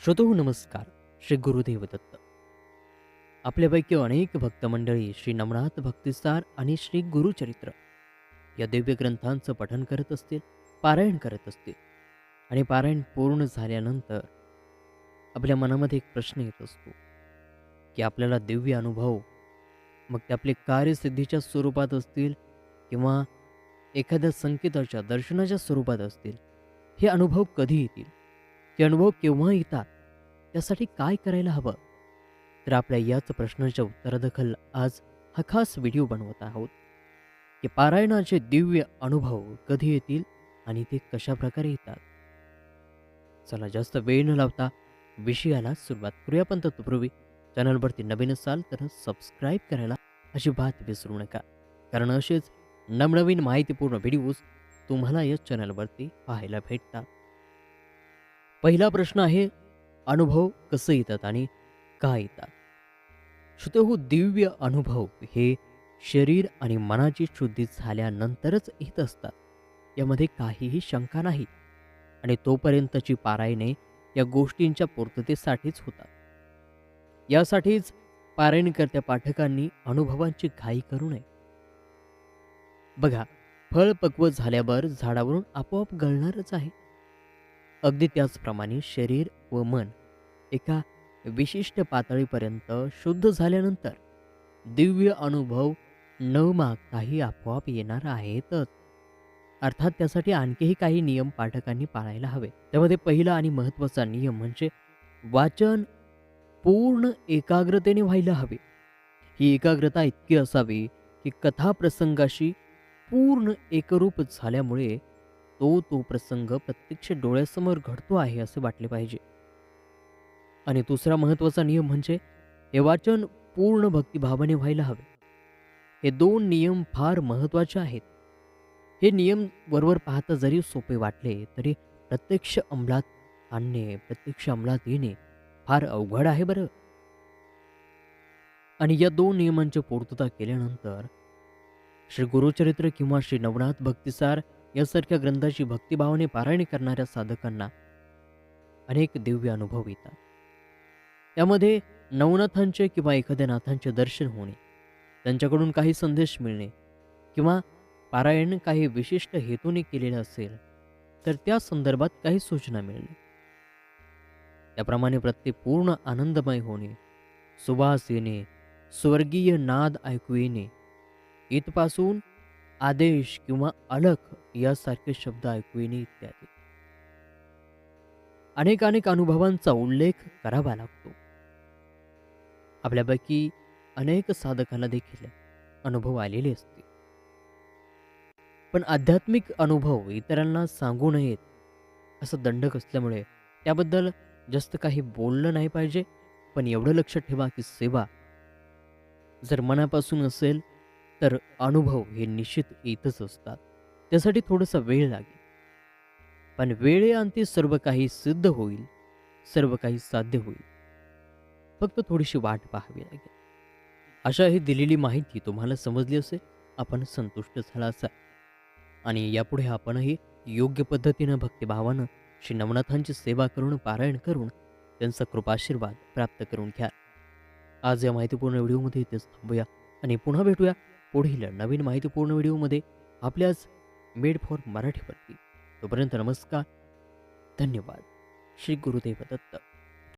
श्रोतो नमस्कार. श्री गुरुदेव दत्त. आपल्यापैकी अनेक भक्तमंडळी श्री नमनाथ भक्तिसार आणि श्री गुरुचरित्र या दिव्य ग्रंथांचं पठन करत असतील पारायण करत असतील आणि पारायण पूर्ण झाल्यानंतर आपल्या मनामध्ये एक प्रश्न येत असतो की आपल्याला दिव्य अनुभव मग ते आपले कार्यसिद्धीच्या स्वरूपात असतील किंवा एखाद्या संकेताच्या दर्शनाच्या स्वरूपात असतील हे अनुभव कधी येतील? ते अनुभव केव्हा येतात? त्यासाठी काय करायला हवं? तर आपल्या याच प्रश्नाच्या उत्तरादखल आज हा खास व्हिडिओ बनवत आहोत. की पारायणाचे दिव्य अनुभव कधी येतील आणि ते कशा प्रकारे येतात? चला जास्त वेळ न लावता विषयाला सुरुवात करूया. पण तत्पूर्वी चॅनलवरती नवीन असाल तर सबस्क्राईब करायला अजिबात विसरू नका. कारण असेच नवनवीन माहितीपूर्ण व्हिडिओज तुम्हाला या चॅनलवरती पाहायला भेटतात. पहिला प्रश्न आहे अनुभव कसं येतात आणि का येतात? श्रोतेहो दिव्य अनुभव हे शरीर आणि मनाची शुद्धी झाल्यानंतरच येत असतात. यामध्ये काहीही शंका नाही आणि तोपर्यंतची पारायणे या गोष्टींच्या पूर्ततेसाठीच होतात. यासाठीच पारायणकर्त्या पाठकांनी अनुभवांची घाई करू नये. बघा फळ पक्व झाल्यावर झाडावरून आपोआप गळणारच आहे. अगदी त्याचप्रमाणे शरीर व मन एका विशिष्ट पातळीपर्यंत शुद्ध झाल्यानंतर दिव्य अनुभव न मागताही आपोआप येणार आहेतच. अर्थात त्यासाठी आणखीही काही नियम पाठकांनी पाळायला हवे. त्यामध्ये पहिला आणि महत्त्वाचा नियम म्हणजे वाचन पूर्ण एकाग्रतेने व्हायला हवे. ही एकाग्रता इतकी असावी की कथाप्रसंगाशी पूर्ण एकरूप झाल्यामुळे तो तो प्रसंग प्रत्यक्ष डोळ्यासमोर घडतो आहे असे वाटले पाहिजे. आणि दुसरा महत्त्वाचा नियम म्हणजे हे वाचन पूर्ण भक्तिभावाने व्हायला हवे. हे दोन नियम फार महत्त्वाचे आहेत. हे नियम वरवर पाहता जरी सोपे वाटले तरी प्रत्यक्ष अंमलात आणणे प्रत्यक्ष अंमलात येणे फार अवघड आहे बरं. आणि या दोन नियमांची पूर्तता केल्यानंतर श्री गुरुचरित्र किंवा श्री नवनाथ भक्तिसार यासारख्या ग्रंथाची भक्तिभावाने पारायण करणाऱ्या साधकांना अनेक दिव्य अनुभव येतात. त्यामध्ये नवनाथांचे किंवा एखाद्या नाथांचे दर्शन होणे त्यांच्याकडून काही संदेश मिळणे किंवा पारायण काही विशिष्ट हेतूने केलेलं असेल तर त्या संदर्भात काही सूचना मिळणे. त्याप्रमाणे प्रत्येक पूर्ण आनंदमय होणे सुवास येणे स्वर्गीय नाद ऐकू येणे इथपासून आदेश किंवा अलख यासारखे शब्द ऐकू येणे इत्यादी. अनेक अनेक अनुभवांचा उल्लेख करावा लागतो. आपल्यापैकी अनेक साधकांना देखील अनुभव आलेले असते पण आध्यात्मिक अनुभव इतरांना सांगू नयेत असं दंडक असल्यामुळे त्याबद्दल जास्त काही बोललं नाही पाहिजे. पण एवढं लक्षात ठेवा की सेवा जर मनापासून असेल तर अनुभव हे निश्चित येतच असतात. त्यासाठी थोडासा वेळ लागेल. पण वेळेअंती सर्व काही सिद्ध होईल सर्व काही साध्य होईल. फक्त थोडीशी वाट पाहावी लागेल. अशा ही दिलेली माहिती तुम्हाला समजली असेल आपण संतुष्ट झाला असाल. आणि यापुढे आपणही योग्य पद्धतीनं भक्तिभावानं श्री नवनाथांची सेवा करून पारायण करून त्यांचा कृपाशीर्वाद प्राप्त करून घ्या. आज या माहितीपूर्ण व्हिडिओमध्ये इथेच थांबूया आणि पुन्हा भेटूया पुढील नवीन माहितीपूर्ण व्हिडिओमध्ये. आपल्याच मेड फॉर मराठीवरती. तोपर्यंत नमस्कार. धन्यवाद. श्री गुरुदेव दत्त.